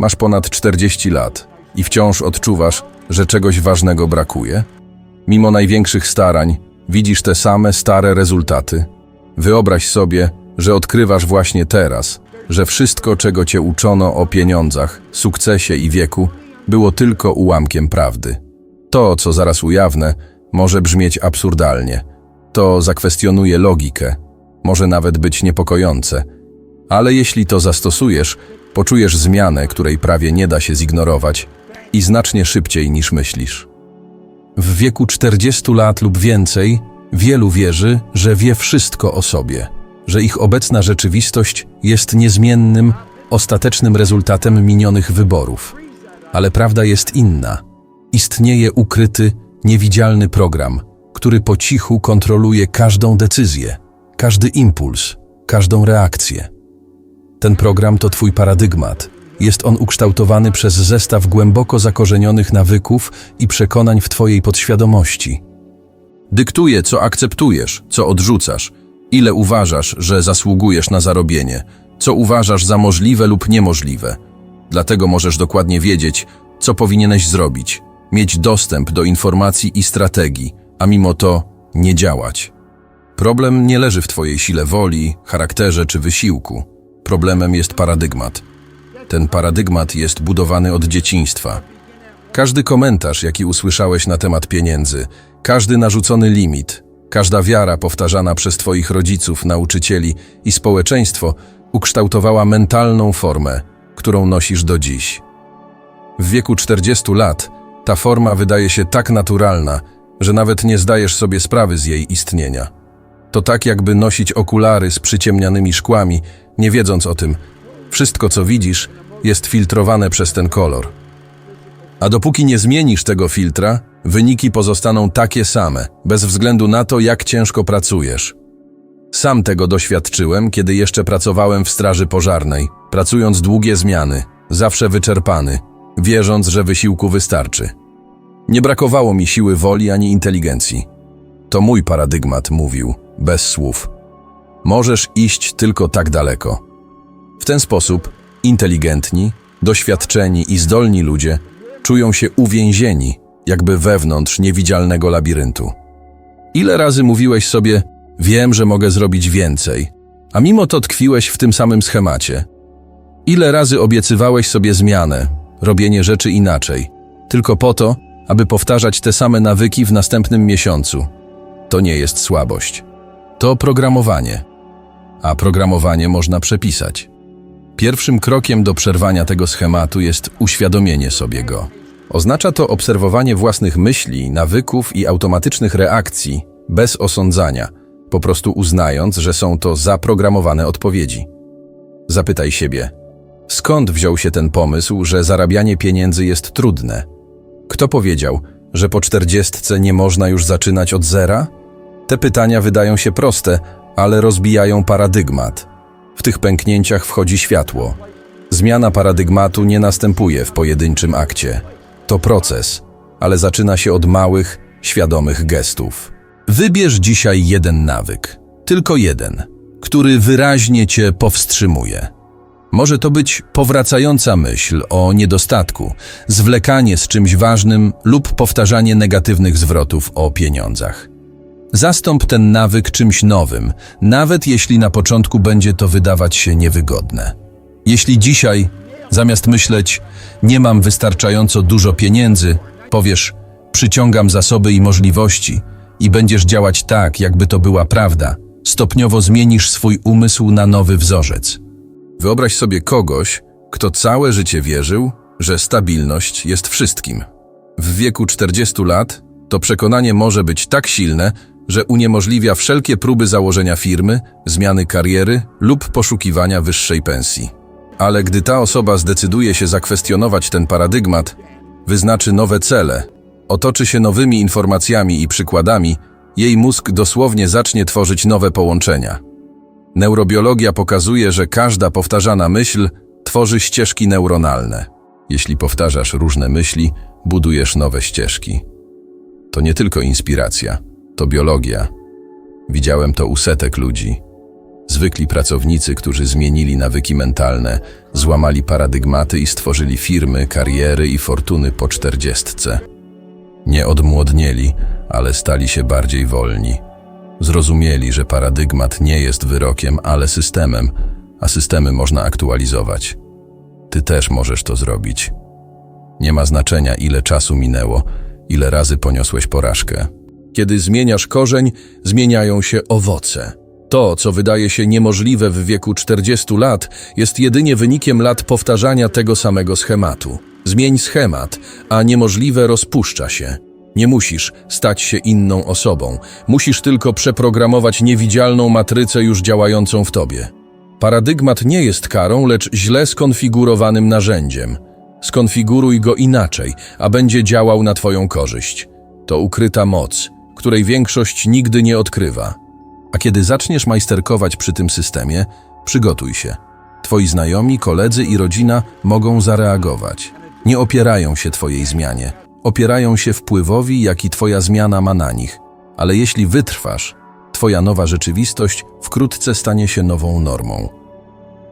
Masz ponad 40 lat i wciąż odczuwasz, że czegoś ważnego brakuje? Mimo największych starań, widzisz te same stare rezultaty? Wyobraź sobie, że odkrywasz właśnie teraz, że wszystko, czego cię uczono o pieniądzach, sukcesie i wieku, było tylko ułamkiem prawdy. To, co zaraz ujawnię, może brzmieć absurdalnie. To zakwestionuje logikę, może nawet być niepokojące. Ale jeśli to zastosujesz, poczujesz zmianę, której prawie nie da się zignorować i znacznie szybciej niż myślisz. W wieku 40 lat lub więcej wielu wierzy, że wie wszystko o sobie, że ich obecna rzeczywistość jest niezmiennym, ostatecznym rezultatem minionych wyborów. Ale prawda jest inna. Istnieje ukryty, niewidzialny program, który po cichu kontroluje każdą decyzję, każdy impuls, każdą reakcję. Ten program to Twój paradygmat. Jest on ukształtowany przez zestaw głęboko zakorzenionych nawyków i przekonań w Twojej podświadomości. Dyktuje, co akceptujesz, co odrzucasz, ile uważasz, że zasługujesz na zarobienie, co uważasz za możliwe lub niemożliwe. Dlatego możesz dokładnie wiedzieć, co powinieneś zrobić, mieć dostęp do informacji i strategii, a mimo to nie działać. Problem nie leży w Twojej sile woli, charakterze czy wysiłku. Problemem jest paradygmat. Ten paradygmat jest budowany od dzieciństwa. Każdy komentarz, jaki usłyszałeś na temat pieniędzy, każdy narzucony limit, każda wiara powtarzana przez Twoich rodziców, nauczycieli i społeczeństwo ukształtowała mentalną formę, którą nosisz do dziś. W wieku 40 lat ta forma wydaje się tak naturalna, że nawet nie zdajesz sobie sprawy z jej istnienia. To tak jakby nosić okulary z przyciemnianymi szkłami, nie wiedząc o tym. Wszystko, co widzisz, jest filtrowane przez ten kolor. A dopóki nie zmienisz tego filtra, wyniki pozostaną takie same, bez względu na to, jak ciężko pracujesz. Sam tego doświadczyłem, kiedy jeszcze pracowałem w straży pożarnej, pracując długie zmiany, zawsze wyczerpany, wierząc, że wysiłku wystarczy. Nie brakowało mi siły woli ani inteligencji. To mój paradygmat mówił, bez słów. Możesz iść tylko tak daleko. W ten sposób inteligentni, doświadczeni i zdolni ludzie czują się uwięzieni, jakby wewnątrz niewidzialnego labiryntu. Ile razy mówiłeś sobie, wiem, że mogę zrobić więcej, a mimo to tkwiłeś w tym samym schemacie? Ile razy obiecywałeś sobie zmianę, robienie rzeczy inaczej, tylko po to, aby powtarzać te same nawyki w następnym miesiącu? To nie jest słabość. To programowanie. A programowanie można przepisać. Pierwszym krokiem do przerwania tego schematu jest uświadomienie sobie go. Oznacza to obserwowanie własnych myśli, nawyków i automatycznych reakcji bez osądzania, po prostu uznając, że są to zaprogramowane odpowiedzi. Zapytaj siebie, skąd wziął się ten pomysł, że zarabianie pieniędzy jest trudne? Kto powiedział, że po czterdziestce nie można już zaczynać od zera? Te pytania wydają się proste, ale rozbijają paradygmat. W tych pęknięciach wchodzi światło. Zmiana paradygmatu nie następuje w pojedynczym akcie. To proces, ale zaczyna się od małych, świadomych gestów. Wybierz dzisiaj jeden nawyk, tylko jeden, który wyraźnie cię powstrzymuje. Może to być powracająca myśl o niedostatku, zwlekanie z czymś ważnym lub powtarzanie negatywnych zwrotów o pieniądzach. Zastąp ten nawyk czymś nowym, nawet jeśli na początku będzie to wydawać się niewygodne. Jeśli dzisiaj, zamiast myśleć, nie mam wystarczająco dużo pieniędzy, powiesz, przyciągam zasoby i możliwości i będziesz działać tak, jakby to była prawda, stopniowo zmienisz swój umysł na nowy wzorzec. Wyobraź sobie kogoś, kto całe życie wierzył, że stabilność jest wszystkim. W wieku 40 lat to przekonanie może być tak silne, że uniemożliwia wszelkie próby założenia firmy, zmiany kariery lub poszukiwania wyższej pensji. Ale gdy ta osoba zdecyduje się zakwestionować ten paradygmat, wyznaczy nowe cele, otoczy się nowymi informacjami i przykładami, jej mózg dosłownie zacznie tworzyć nowe połączenia. Neurobiologia pokazuje, że każda powtarzana myśl tworzy ścieżki neuronalne. Jeśli powtarzasz różne myśli, budujesz nowe ścieżki. To nie tylko inspiracja, to biologia. Widziałem to u setek ludzi. Zwykli pracownicy, którzy zmienili nawyki mentalne, złamali paradygmaty i stworzyli firmy, kariery i fortuny po czterdziestce. Nie odmłodnieli, ale stali się bardziej wolni. Zrozumieli, że paradygmat nie jest wyrokiem, ale systemem, a systemy można aktualizować. Ty też możesz to zrobić. Nie ma znaczenia, ile czasu minęło, ile razy poniosłeś porażkę. Kiedy zmieniasz korzeń, zmieniają się owoce. To, co wydaje się niemożliwe w wieku 40 lat, jest jedynie wynikiem lat powtarzania tego samego schematu. Zmień schemat, a niemożliwe rozpuszcza się. Nie musisz stać się inną osobą, musisz tylko przeprogramować niewidzialną matrycę już działającą w tobie. Paradygmat nie jest karą, lecz źle skonfigurowanym narzędziem. Skonfiguruj go inaczej, a będzie działał na Twoją korzyść. To ukryta moc, której większość nigdy nie odkrywa. A kiedy zaczniesz majsterkować przy tym systemie, przygotuj się. Twoi znajomi, koledzy i rodzina mogą zareagować. Nie opierają się Twojej zmianie. Opierają się wpływowi, jaki Twoja zmiana ma na nich. Ale jeśli wytrwasz, Twoja nowa rzeczywistość wkrótce stanie się nową normą.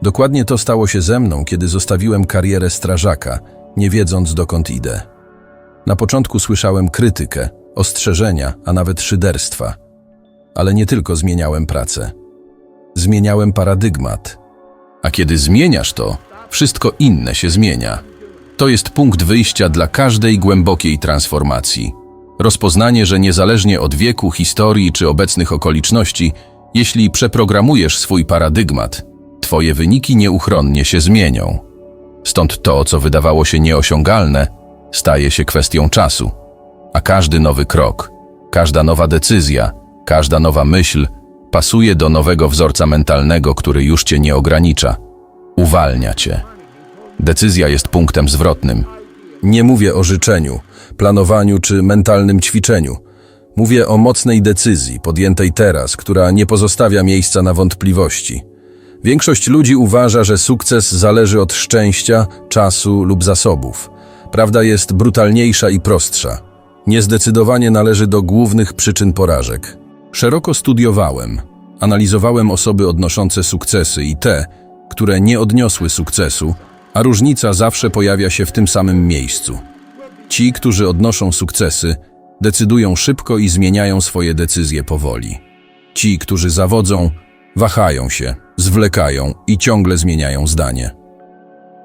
Dokładnie to stało się ze mną, kiedy zostawiłem karierę strażaka, nie wiedząc dokąd idę. Na początku słyszałem krytykę, ostrzeżenia, a nawet szyderstwa. Ale nie tylko zmieniałem pracę. Zmieniałem paradygmat. A kiedy zmieniasz to, wszystko inne się zmienia. To jest punkt wyjścia dla każdej głębokiej transformacji. Rozpoznanie, że niezależnie od wieku, historii czy obecnych okoliczności, jeśli przeprogramujesz swój paradygmat, Twoje wyniki nieuchronnie się zmienią. Stąd to, co wydawało się nieosiągalne, staje się kwestią czasu. A każdy nowy krok, każda nowa decyzja, każda nowa myśl pasuje do nowego wzorca mentalnego, który już cię nie ogranicza. Uwalnia cię. Decyzja jest punktem zwrotnym. Nie mówię o życzeniu, planowaniu czy mentalnym ćwiczeniu. Mówię o mocnej decyzji podjętej teraz, która nie pozostawia miejsca na wątpliwości. Większość ludzi uważa, że sukces zależy od szczęścia, czasu lub zasobów. Prawda jest brutalniejsza i prostsza. Niezdecydowanie należy do głównych przyczyn porażek. Szeroko studiowałem, analizowałem osoby odnoszące sukcesy i te, które nie odniosły sukcesu, a różnica zawsze pojawia się w tym samym miejscu. Ci, którzy odnoszą sukcesy, decydują szybko i zmieniają swoje decyzje powoli. Ci, którzy zawodzą, wahają się, zwlekają i ciągle zmieniają zdanie.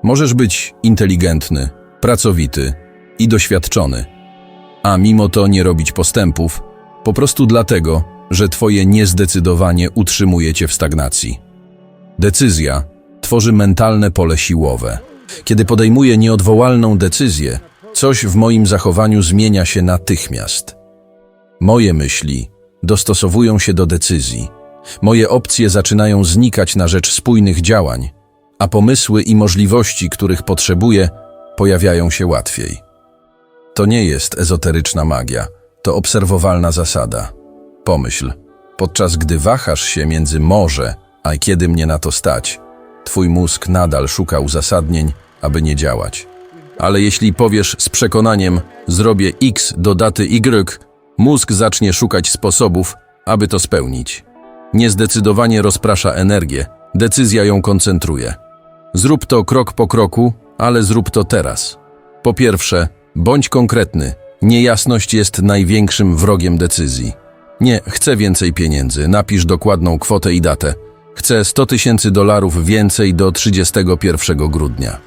Możesz być inteligentny, pracowity i doświadczony, a mimo to nie robić postępów, po prostu dlatego, że Twoje niezdecydowanie utrzymuje Cię w stagnacji. Decyzja tworzy mentalne pole siłowe. Kiedy podejmuję nieodwołalną decyzję, coś w moim zachowaniu zmienia się natychmiast. Moje myśli dostosowują się do decyzji. Moje opcje zaczynają znikać na rzecz spójnych działań, a pomysły i możliwości, których potrzebuję, pojawiają się łatwiej. To nie jest ezoteryczna magia, to obserwowalna zasada. Pomyśl, podczas gdy wahasz się między może, a kiedy mnie na to stać, twój mózg nadal szuka uzasadnień, aby nie działać. Ale jeśli powiesz z przekonaniem, zrobię X do daty Y, mózg zacznie szukać sposobów, aby to spełnić. Niezdecydowanie rozprasza energię, decyzja ją koncentruje. Zrób to krok po kroku, ale zrób to teraz. Po pierwsze, bądź konkretny. Niejasność jest największym wrogiem decyzji. Nie, chcę więcej pieniędzy, napisz dokładną kwotę i datę. Chcę 100 tysięcy dolarów więcej do 31 grudnia.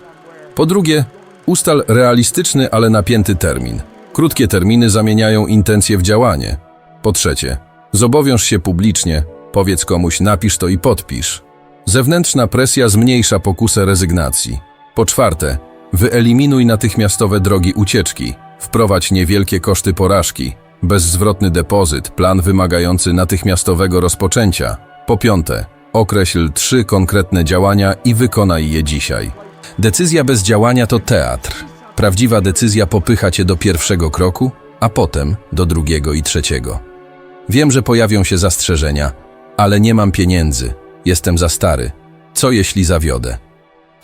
Po drugie, ustal realistyczny, ale napięty termin. Krótkie terminy zamieniają intencje w działanie. Po trzecie, zobowiąż się publicznie, powiedz komuś napisz to i podpisz. Zewnętrzna presja zmniejsza pokusę rezygnacji. Po czwarte, wyeliminuj natychmiastowe drogi ucieczki. Wprowadź niewielkie koszty porażki, bezzwrotny depozyt, plan wymagający natychmiastowego rozpoczęcia. Po piąte, określ trzy konkretne działania i wykonaj je dzisiaj. Decyzja bez działania to teatr. Prawdziwa decyzja popycha cię do pierwszego kroku, a potem do drugiego i trzeciego. Wiem, że pojawią się zastrzeżenia, ale nie mam pieniędzy, jestem za stary. Co jeśli zawiodę?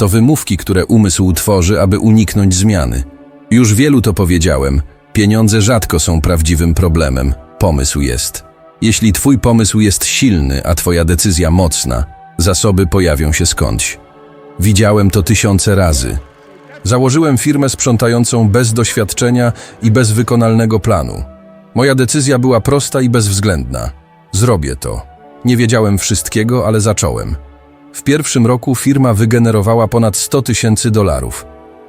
To wymówki, które umysł tworzy, aby uniknąć zmiany. Już wielu to powiedziałem. Pieniądze rzadko są prawdziwym problemem. Pomysł jest. Jeśli twój pomysł jest silny, a twoja decyzja mocna, Zasoby pojawią się skądś. Widziałem to tysiące razy. Założyłem firmę sprzątającą bez doświadczenia i bez wykonalnego planu. Moja decyzja była prosta i bezwzględna. Zrobię to. Nie wiedziałem wszystkiego, ale zacząłem. W pierwszym roku firma wygenerowała ponad 100 tysięcy dolarów.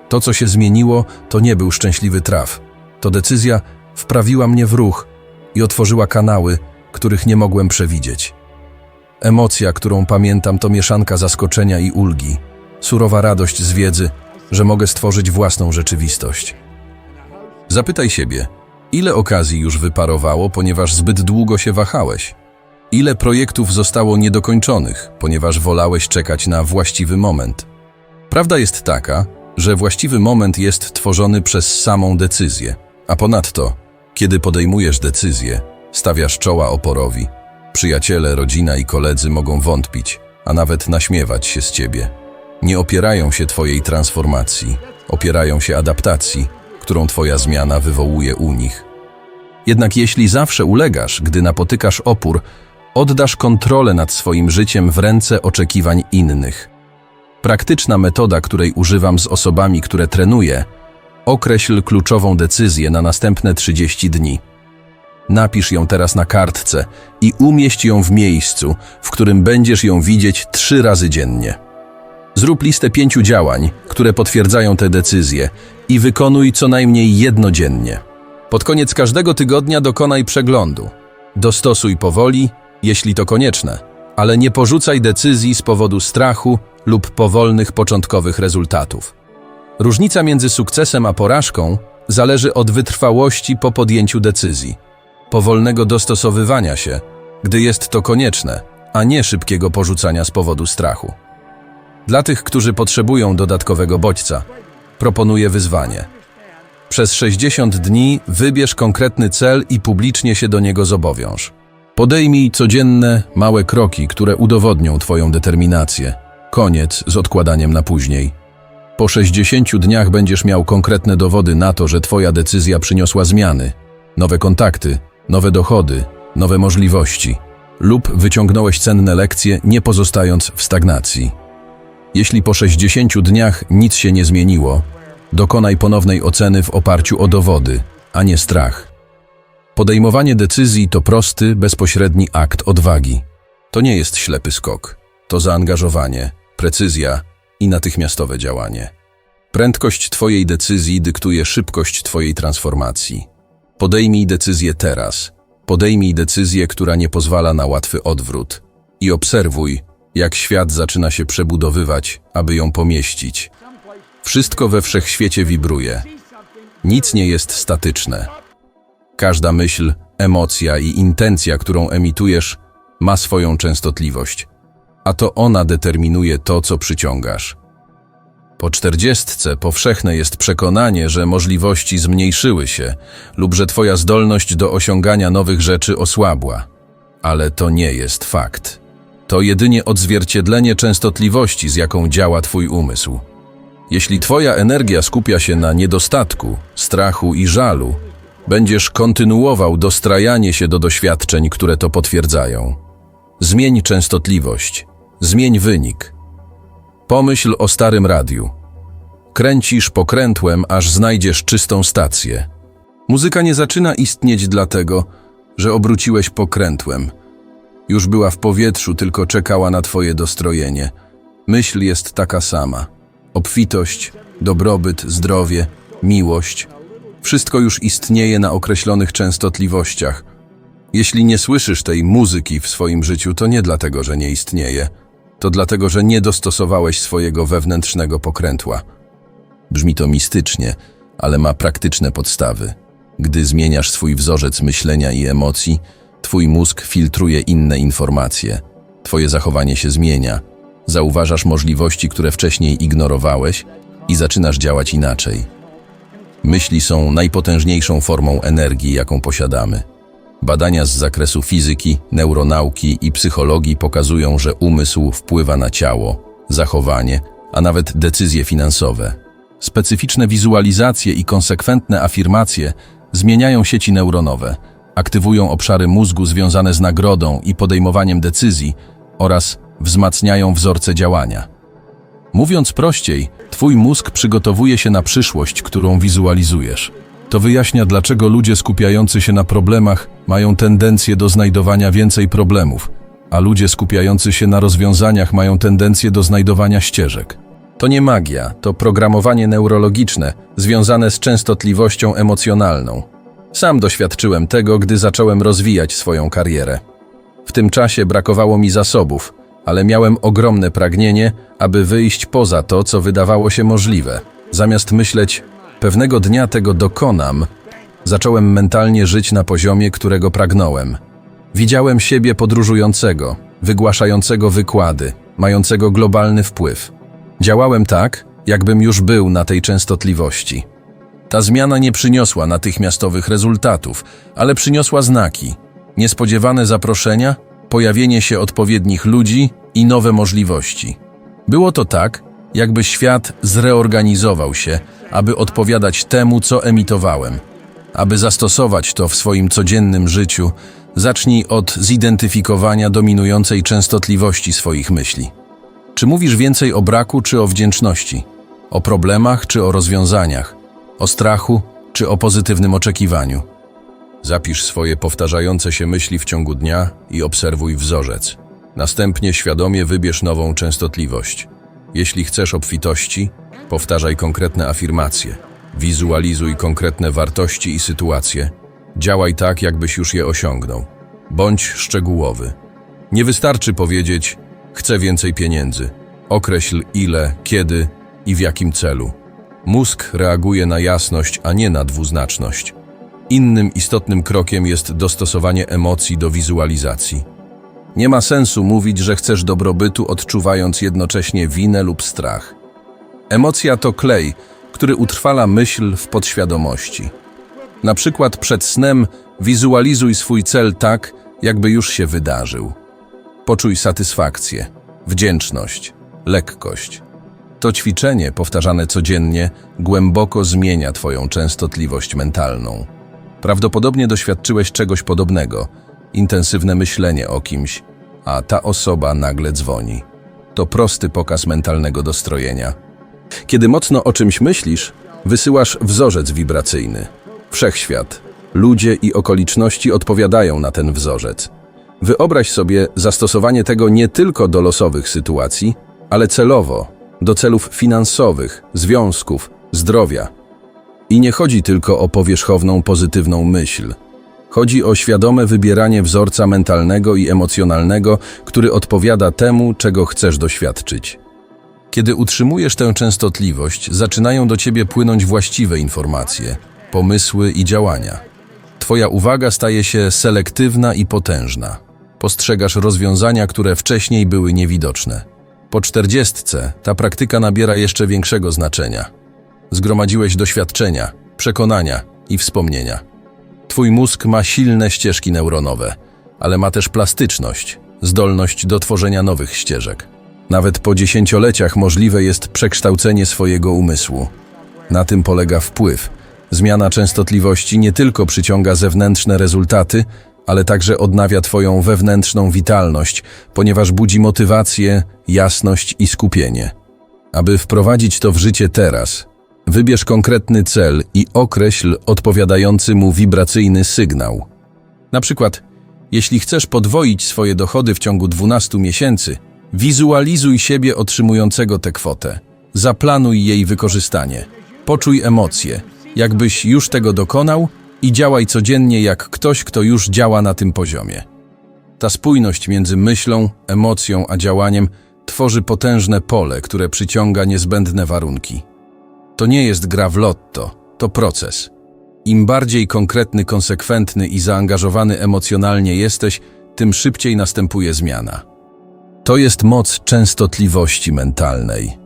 To, co się zmieniło, to nie był szczęśliwy traf. To decyzja wprawiła mnie w ruch i otworzyła kanały, których nie mogłem przewidzieć. Emocja, którą pamiętam, to mieszanka zaskoczenia i ulgi, surowa radość z wiedzy, że mogę stworzyć własną rzeczywistość. Zapytaj siebie, ile okazji już wyparowało, ponieważ zbyt długo się wahałeś? Ile projektów zostało niedokończonych, ponieważ wolałeś czekać na właściwy moment? Prawda jest taka, że właściwy moment jest tworzony przez samą decyzję, a ponadto, kiedy podejmujesz decyzję, stawiasz czoła oporowi. Przyjaciele, rodzina i koledzy mogą wątpić, a nawet naśmiewać się z ciebie. Nie opierają się twojej transformacji, opierają się adaptacji, którą twoja zmiana wywołuje u nich. Jednak jeśli zawsze ulegasz, gdy napotykasz opór, oddasz kontrolę nad swoim życiem w ręce oczekiwań innych. Praktyczna metoda, której używam z osobami, które trenuję, określ kluczową decyzję na następne 30 dni. Napisz ją teraz na kartce i umieść ją w miejscu, w którym będziesz ją widzieć trzy razy dziennie. Zrób listę pięciu działań, które potwierdzają te decyzje i wykonuj co najmniej jedno dziennie. Pod koniec każdego tygodnia dokonaj przeglądu. Dostosuj powoli, jeśli to konieczne, ale nie porzucaj decyzji z powodu strachu lub powolnych początkowych rezultatów. Różnica między sukcesem a porażką zależy od wytrwałości po podjęciu decyzji, powolnego dostosowywania się, gdy jest to konieczne, a nie szybkiego porzucania z powodu strachu. Dla tych, którzy potrzebują dodatkowego bodźca, proponuję wyzwanie. Przez 60 dni wybierz konkretny cel i publicznie się do niego zobowiąż. Podejmij codzienne, małe kroki, które udowodnią Twoją determinację. Koniec z odkładaniem na później. Po 60 dniach będziesz miał konkretne dowody na to, że Twoja decyzja przyniosła zmiany, nowe kontakty, nowe dochody, nowe możliwości, lub wyciągnąłeś cenne lekcje, nie pozostając w stagnacji. Jeśli po 60 dniach nic się nie zmieniło, dokonaj ponownej oceny w oparciu o dowody, a nie strach. Podejmowanie decyzji to prosty, bezpośredni akt odwagi. To nie jest ślepy skok, to zaangażowanie, precyzja i natychmiastowe działanie. Prędkość Twojej decyzji dyktuje szybkość Twojej transformacji. Podejmij decyzję teraz. Podejmij decyzję, która nie pozwala na łatwy odwrót. I obserwuj, jak świat zaczyna się przebudowywać, aby ją pomieścić. Wszystko we wszechświecie wibruje. Nic nie jest statyczne. Każda myśl, emocja i intencja, którą emitujesz, ma swoją częstotliwość, a to ona determinuje to, co przyciągasz. Po czterdziestce powszechne jest przekonanie, że możliwości zmniejszyły się lub że Twoja zdolność do osiągania nowych rzeczy osłabła. Ale to nie jest fakt. To jedynie odzwierciedlenie częstotliwości, z jaką działa Twój umysł. Jeśli Twoja energia skupia się na niedostatku, strachu i żalu, będziesz kontynuował dostrajanie się do doświadczeń, które to potwierdzają. Zmień częstotliwość, zmień wynik. Pomyśl o starym radiu. Kręcisz pokrętłem, aż znajdziesz czystą stację. Muzyka nie zaczyna istnieć dlatego, że obróciłeś pokrętłem. Już była w powietrzu, tylko czekała na twoje dostrojenie. Myśl jest taka sama. Obfitość, dobrobyt, zdrowie, miłość – wszystko już istnieje na określonych częstotliwościach. Jeśli nie słyszysz tej muzyki w swoim życiu, to nie dlatego, że nie istnieje. To dlatego, że nie dostosowałeś swojego wewnętrznego pokrętła. Brzmi to mistycznie, ale ma praktyczne podstawy. Gdy zmieniasz swój wzorzec myślenia i emocji, twój mózg filtruje inne informacje. Twoje zachowanie się zmienia. Zauważasz możliwości, które wcześniej ignorowałeś i zaczynasz działać inaczej. Myśli są najpotężniejszą formą energii, jaką posiadamy. Badania z zakresu fizyki, neuronauki i psychologii pokazują, że umysł wpływa na ciało, zachowanie, a nawet decyzje finansowe. Specyficzne wizualizacje i konsekwentne afirmacje zmieniają sieci neuronowe, aktywują obszary mózgu związane z nagrodą i podejmowaniem decyzji oraz wzmacniają wzorce działania. Mówiąc prościej, twój mózg przygotowuje się na przyszłość, którą wizualizujesz. To wyjaśnia, dlaczego ludzie skupiający się na problemach mają tendencję do znajdowania więcej problemów, a ludzie skupiający się na rozwiązaniach mają tendencję do znajdowania ścieżek. To nie magia, to programowanie neurologiczne związane z częstotliwością emocjonalną. Sam doświadczyłem tego, gdy zacząłem rozwijać swoją karierę. W tym czasie brakowało mi zasobów, ale miałem ogromne pragnienie, aby wyjść poza to, co wydawało się możliwe. Zamiast myśleć, pewnego dnia tego dokonam, zacząłem mentalnie żyć na poziomie, którego pragnąłem. Widziałem siebie podróżującego, wygłaszającego wykłady, mającego globalny wpływ. Działałem tak, jakbym już był na tej częstotliwości. Ta zmiana nie przyniosła natychmiastowych rezultatów, ale przyniosła znaki, niespodziewane zaproszenia, pojawienie się odpowiednich ludzi i nowe możliwości. Było to tak, jakby świat zreorganizował się, aby odpowiadać temu, co emitowałem. Aby zastosować to w swoim codziennym życiu, zacznij od zidentyfikowania dominującej częstotliwości swoich myśli. Czy mówisz więcej o braku czy o wdzięczności? O problemach czy o rozwiązaniach? O strachu czy o pozytywnym oczekiwaniu? Zapisz swoje powtarzające się myśli w ciągu dnia i obserwuj wzorzec. Następnie świadomie wybierz nową częstotliwość. Jeśli chcesz obfitości, powtarzaj konkretne afirmacje. Wizualizuj konkretne wartości i sytuacje. Działaj tak, jakbyś już je osiągnął. Bądź szczegółowy. Nie wystarczy powiedzieć: Chcę więcej pieniędzy. Określ ile, kiedy i w jakim celu. Mózg reaguje na jasność, a nie na dwuznaczność. Innym istotnym krokiem jest dostosowanie emocji do wizualizacji. Nie ma sensu mówić, że chcesz dobrobytu, odczuwając jednocześnie winę lub strach. Emocja to klej, który utrwala myśl w podświadomości. Na przykład przed snem wizualizuj swój cel tak, jakby już się wydarzył. Poczuj satysfakcję, wdzięczność, lekkość. To ćwiczenie, powtarzane codziennie, głęboko zmienia Twoją częstotliwość mentalną. Prawdopodobnie doświadczyłeś czegoś podobnego intensywne myślenie o kimś, a ta osoba nagle dzwoni. To prosty pokaz mentalnego dostrojenia. Kiedy mocno o czymś myślisz, wysyłasz wzorzec wibracyjny. Wszechświat, ludzie i okoliczności odpowiadają na ten wzorzec. Wyobraź sobie zastosowanie tego nie tylko do losowych sytuacji, ale celowo, do celów finansowych, związków, zdrowia. I nie chodzi tylko o powierzchowną pozytywną myśl. Chodzi o świadome wybieranie wzorca mentalnego i emocjonalnego, który odpowiada temu, czego chcesz doświadczyć. Kiedy utrzymujesz tę częstotliwość, zaczynają do ciebie płynąć właściwe informacje, pomysły i działania. Twoja uwaga staje się selektywna i potężna. Postrzegasz rozwiązania, które wcześniej były niewidoczne. Po czterdziestce ta praktyka nabiera jeszcze większego znaczenia. Zgromadziłeś doświadczenia, przekonania i wspomnienia. Twój mózg ma silne ścieżki neuronowe, ale ma też plastyczność, zdolność do tworzenia nowych ścieżek. Nawet po dziesięcioleciach możliwe jest przekształcenie swojego umysłu. Na tym polega wpływ. Zmiana częstotliwości nie tylko przyciąga zewnętrzne rezultaty, ale także odnawia Twoją wewnętrzną witalność, ponieważ budzi motywację, jasność i skupienie. Aby wprowadzić to w życie teraz, wybierz konkretny cel i określ odpowiadający mu wibracyjny sygnał. Na przykład, jeśli chcesz podwoić swoje dochody w ciągu 12 miesięcy, wizualizuj siebie otrzymującego tę kwotę. Zaplanuj jej wykorzystanie. Poczuj emocje, jakbyś już tego dokonał i działaj codziennie jak ktoś, kto już działa na tym poziomie. Ta spójność między myślą, emocją a działaniem tworzy potężne pole, które przyciąga niezbędne warunki. To nie jest gra w lotto, to proces. Im bardziej konkretny, konsekwentny i zaangażowany emocjonalnie jesteś, tym szybciej następuje zmiana. To jest moc częstotliwości mentalnej.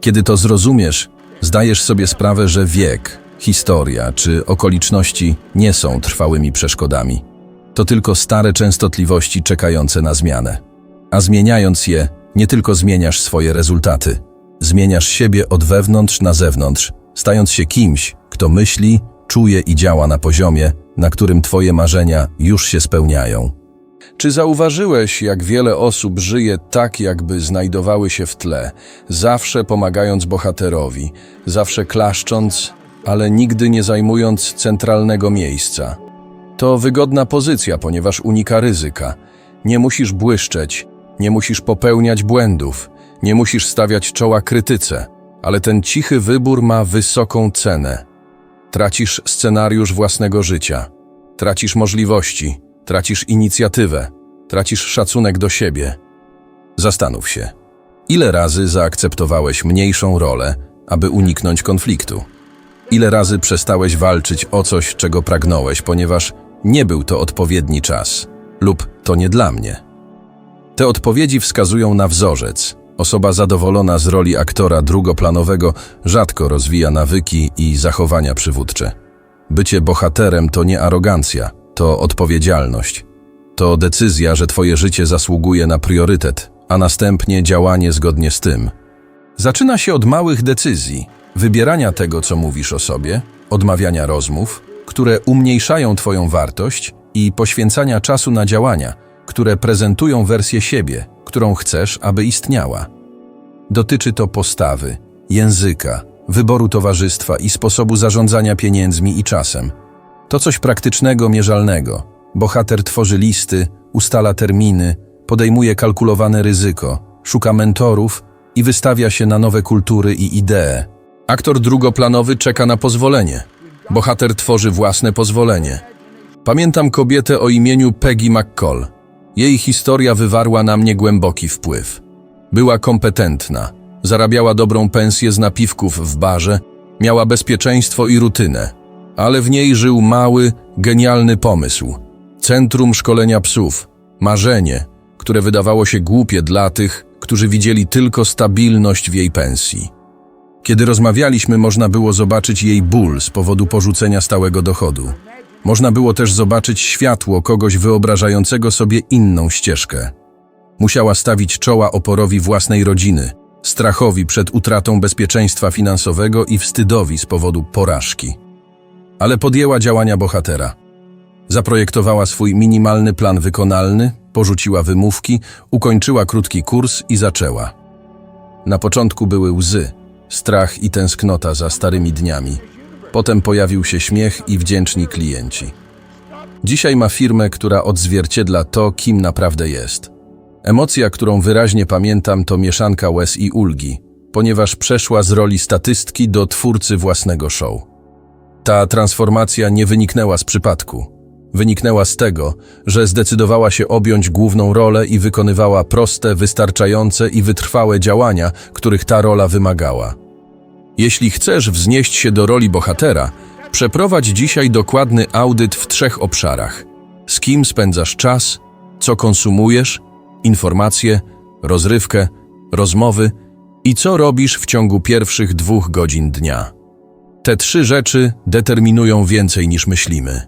Kiedy to zrozumiesz, zdajesz sobie sprawę, że wiek, historia czy okoliczności nie są trwałymi przeszkodami. To tylko stare częstotliwości czekające na zmianę. A zmieniając je, nie tylko zmieniasz swoje rezultaty, zmieniasz siebie od wewnątrz na zewnątrz, stając się kimś, kto myśli, czuje i działa na poziomie, na którym Twoje marzenia już się spełniają. Czy zauważyłeś, jak wiele osób żyje tak, jakby znajdowały się w tle, zawsze pomagając bohaterowi, zawsze klaszcząc, ale nigdy nie zajmując centralnego miejsca? To wygodna pozycja, ponieważ unika ryzyka. Nie musisz błyszczeć, nie musisz popełniać błędów, nie musisz stawiać czoła krytyce, ale ten cichy wybór ma wysoką cenę. Tracisz scenariusz własnego życia, tracisz możliwości, tracisz inicjatywę, tracisz szacunek do siebie. Zastanów się, ile razy zaakceptowałeś mniejszą rolę, aby uniknąć konfliktu? Ile razy przestałeś walczyć o coś, czego pragnąłeś, ponieważ nie był to odpowiedni czas lub to nie dla mnie? Te odpowiedzi wskazują na wzorzec. Osoba zadowolona z roli aktora drugoplanowego rzadko rozwija nawyki i zachowania przywódcze. Bycie bohaterem to nie arogancja, to odpowiedzialność. To decyzja, że twoje życie zasługuje na priorytet, a następnie działanie zgodnie z tym. Zaczyna się od małych decyzji, wybierania tego, co mówisz o sobie, odmawiania rozmów, które umniejszają twoją wartość i poświęcania czasu na działania, które prezentują wersję siebie, którą chcesz, aby istniała. Dotyczy to postawy, języka, wyboru towarzystwa i sposobu zarządzania pieniędzmi i czasem. To coś praktycznego, mierzalnego. Bohater tworzy listy, ustala terminy, podejmuje kalkulowane ryzyko, szuka mentorów i wystawia się na nowe kultury i idee. Aktor drugoplanowy czeka na pozwolenie. Bohater tworzy własne pozwolenie. Pamiętam kobietę o imieniu Peggy McCall. Jej historia wywarła na mnie głęboki wpływ. Była kompetentna, zarabiała dobrą pensję z napiwków w barze, miała bezpieczeństwo i rutynę, ale w niej żył mały, genialny pomysł. Centrum szkolenia psów, marzenie, które wydawało się głupie dla tych, którzy widzieli tylko stabilność w jej pensji. Kiedy rozmawialiśmy, można było zobaczyć jej ból z powodu porzucenia stałego dochodu. Można było też zobaczyć światło kogoś wyobrażającego sobie inną ścieżkę. Musiała stawić czoła oporowi własnej rodziny, strachowi przed utratą bezpieczeństwa finansowego i wstydowi z powodu porażki. Ale podjęła działania bohatera. Zaprojektowała swój minimalny plan wykonalny, porzuciła wymówki, ukończyła krótki kurs i zaczęła. Na początku były łzy, strach i tęsknota za starymi dniami. Potem pojawił się śmiech i wdzięczni klienci. Dzisiaj ma firmę, która odzwierciedla to, kim naprawdę jest. Emocja, którą wyraźnie pamiętam, to mieszanka łez i ulgi, ponieważ przeszła z roli statystki do twórcy własnego show. Ta transformacja nie wyniknęła z przypadku. Wyniknęła z tego, że zdecydowała się objąć główną rolę i wykonywała proste, wystarczające i wytrwałe działania, których ta rola wymagała. Jeśli chcesz wznieść się do roli bohatera, przeprowadź dzisiaj dokładny audyt w trzech obszarach: z kim spędzasz czas, co konsumujesz, informacje, rozrywkę, rozmowy i co robisz w ciągu pierwszych dwóch godzin dnia. Te trzy rzeczy determinują więcej niż myślimy.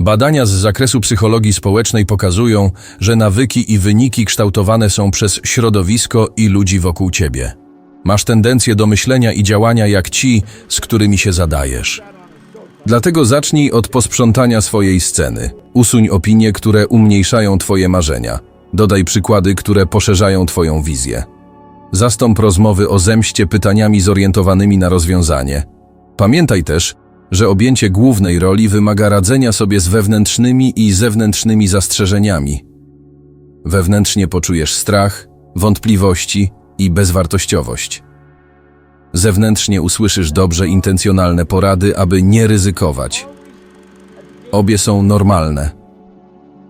Badania z zakresu psychologii społecznej pokazują, że nawyki i wyniki kształtowane są przez środowisko i ludzi wokół ciebie. Masz tendencję do myślenia i działania jak ci, z którymi się zadajesz. Dlatego zacznij od posprzątania swojej sceny. Usuń opinie, które umniejszają Twoje marzenia. Dodaj przykłady, które poszerzają Twoją wizję. Zastąp rozmowy o zemście pytaniami zorientowanymi na rozwiązanie. Pamiętaj też, że objęcie głównej roli wymaga radzenia sobie z wewnętrznymi i zewnętrznymi zastrzeżeniami. Wewnętrznie poczujesz strach, wątpliwości i bezwartościowość. Zewnętrznie usłyszysz dobrze intencjonalne porady, aby nie ryzykować. Obie są normalne.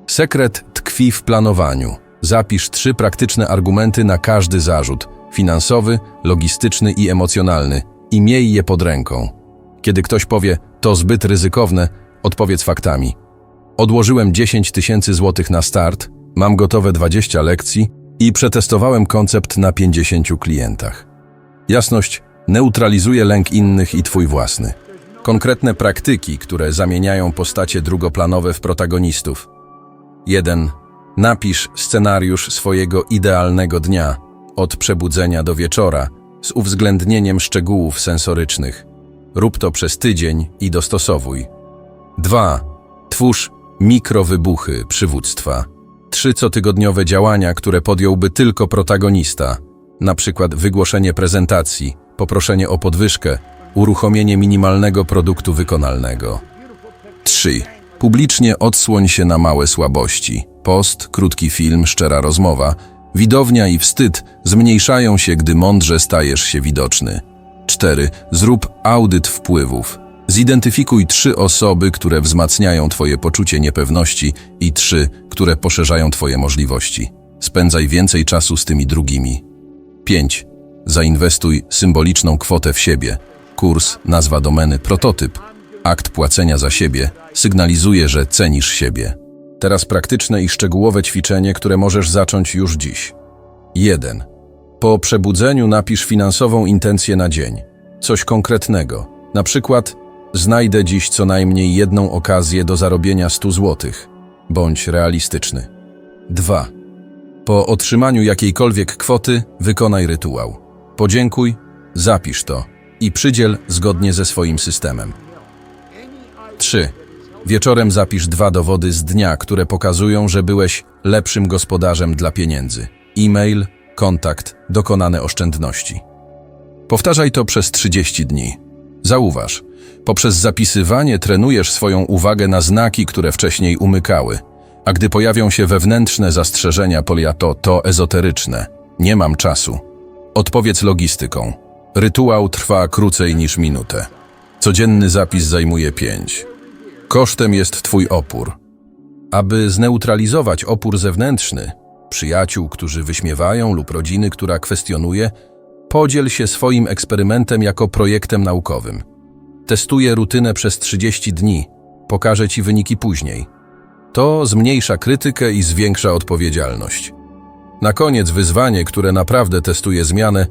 Sekret tkwi w planowaniu. Zapisz trzy praktyczne argumenty na każdy zarzut finansowy, logistyczny i emocjonalny i miej je pod ręką. Kiedy ktoś powie, to zbyt ryzykowne, odpowiedz faktami. Odłożyłem 10 tysięcy złotych na start, mam gotowe 20 lekcji i przetestowałem koncept na 50 klientach. Jasność neutralizuje lęk innych i twój własny. Konkretne praktyki, które zamieniają postacie drugoplanowe w protagonistów. 1. Napisz scenariusz swojego idealnego dnia, od przebudzenia do wieczora, z uwzględnieniem szczegółów sensorycznych. Rób to przez tydzień i dostosowuj. 2. Twórz mikrowybuchy przywództwa. Trzy cotygodniowe działania, które podjąłby tylko protagonista, na przykład wygłoszenie prezentacji, poproszenie o podwyżkę, uruchomienie minimalnego produktu wykonalnego. 3. Publicznie odsłoń się na małe słabości. Post, krótki film, szczera rozmowa. Widownia i wstyd zmniejszają się, gdy mądrze stajesz się widoczny. 4. Zrób audyt wpływów. Zidentyfikuj trzy osoby, które wzmacniają Twoje poczucie niepewności i trzy, które poszerzają Twoje możliwości. Spędzaj więcej czasu z tymi drugimi. 5. Zainwestuj symboliczną kwotę w siebie. Kurs, nazwa domeny, prototyp. Akt płacenia za siebie sygnalizuje, że cenisz siebie. Teraz praktyczne i szczegółowe ćwiczenie, które możesz zacząć już dziś. 1. Po przebudzeniu napisz finansową intencję na dzień. Coś konkretnego. Na przykład znajdę dziś co najmniej jedną okazję do zarobienia 100 zł. Bądź realistyczny. 2. Po otrzymaniu jakiejkolwiek kwoty wykonaj rytuał. Podziękuj, zapisz to i przydziel zgodnie ze swoim systemem. 3. Wieczorem zapisz dwa dowody z dnia, które pokazują, że byłeś lepszym gospodarzem dla pieniędzy. E-mail, kontakt, dokonane oszczędności. Powtarzaj to przez 30 dni. Zauważ, poprzez zapisywanie trenujesz swoją uwagę na znaki, które wcześniej umykały. A gdy pojawią się wewnętrzne zastrzeżenia, polia to, ezoteryczne. Nie mam czasu. Odpowiedz logistyką. Rytuał trwa krócej niż minutę. Codzienny zapis zajmuje 5. Kosztem jest Twój opór. Aby zneutralizować opór zewnętrzny, przyjaciół, którzy wyśmiewają lub rodziny, która kwestionuje, podziel się swoim eksperymentem jako projektem naukowym. Testuję rutynę przez 30 dni, pokażę Ci wyniki później. To zmniejsza krytykę i zwiększa odpowiedzialność. Na koniec wyzwanie, które naprawdę testuje zmianę,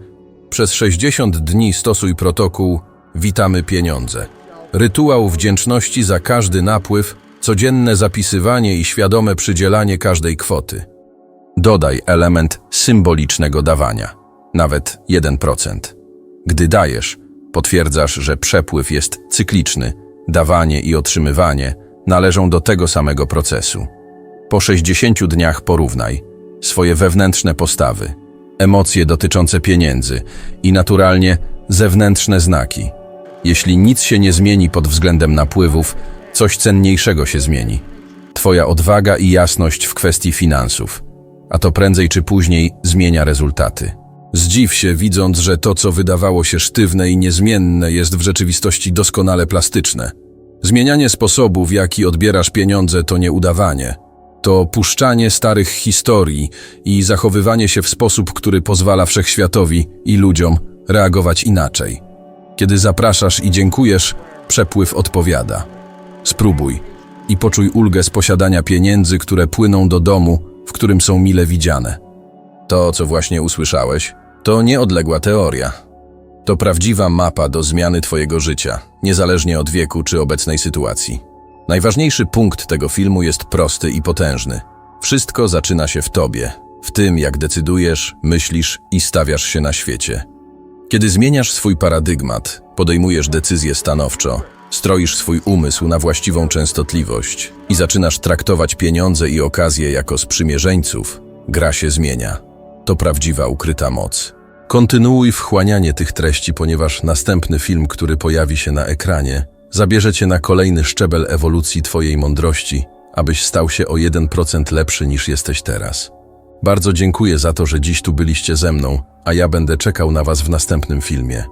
przez 60 dni stosuj protokół Witamy pieniądze. Rytuał wdzięczności za każdy napływ, codzienne zapisywanie i świadome przydzielanie każdej kwoty. Dodaj element symbolicznego dawania, nawet 1%. Gdy dajesz, potwierdzasz, że przepływ jest cykliczny, dawanie i otrzymywanie należą do tego samego procesu. Po 60 dniach porównaj swoje wewnętrzne postawy, emocje dotyczące pieniędzy i naturalnie zewnętrzne znaki. Jeśli nic się nie zmieni pod względem napływów, coś cenniejszego się zmieni. Twoja odwaga i jasność w kwestii finansów, a to prędzej czy później zmienia rezultaty. Zdziw się, widząc, że to, co wydawało się sztywne i niezmienne, jest w rzeczywistości doskonale plastyczne. Zmienianie sposobu, w jaki odbierasz pieniądze, to nie udawanie. To puszczanie starych historii i zachowywanie się w sposób, który pozwala wszechświatowi i ludziom reagować inaczej. Kiedy zapraszasz i dziękujesz, przepływ odpowiada. Spróbuj i poczuj ulgę z posiadania pieniędzy, które płyną do domu, w którym są mile widziane. To, co właśnie usłyszałeś, to nieodległa teoria. To prawdziwa mapa do zmiany Twojego życia, niezależnie od wieku czy obecnej sytuacji. Najważniejszy punkt tego filmu jest prosty i potężny. Wszystko zaczyna się w Tobie, w tym jak decydujesz, myślisz i stawiasz się na świecie. Kiedy zmieniasz swój paradygmat, podejmujesz decyzje stanowczo, stroisz swój umysł na właściwą częstotliwość i zaczynasz traktować pieniądze i okazje jako sprzymierzeńców, gra się zmienia. To prawdziwa ukryta moc. Kontynuuj wchłanianie tych treści, ponieważ następny film, który pojawi się na ekranie, zabierze cię na kolejny szczebel ewolucji Twojej mądrości, abyś stał się o 1% lepszy niż jesteś teraz. Bardzo dziękuję za to, że dziś tu byliście ze mną, a ja będę czekał na Was w następnym filmie.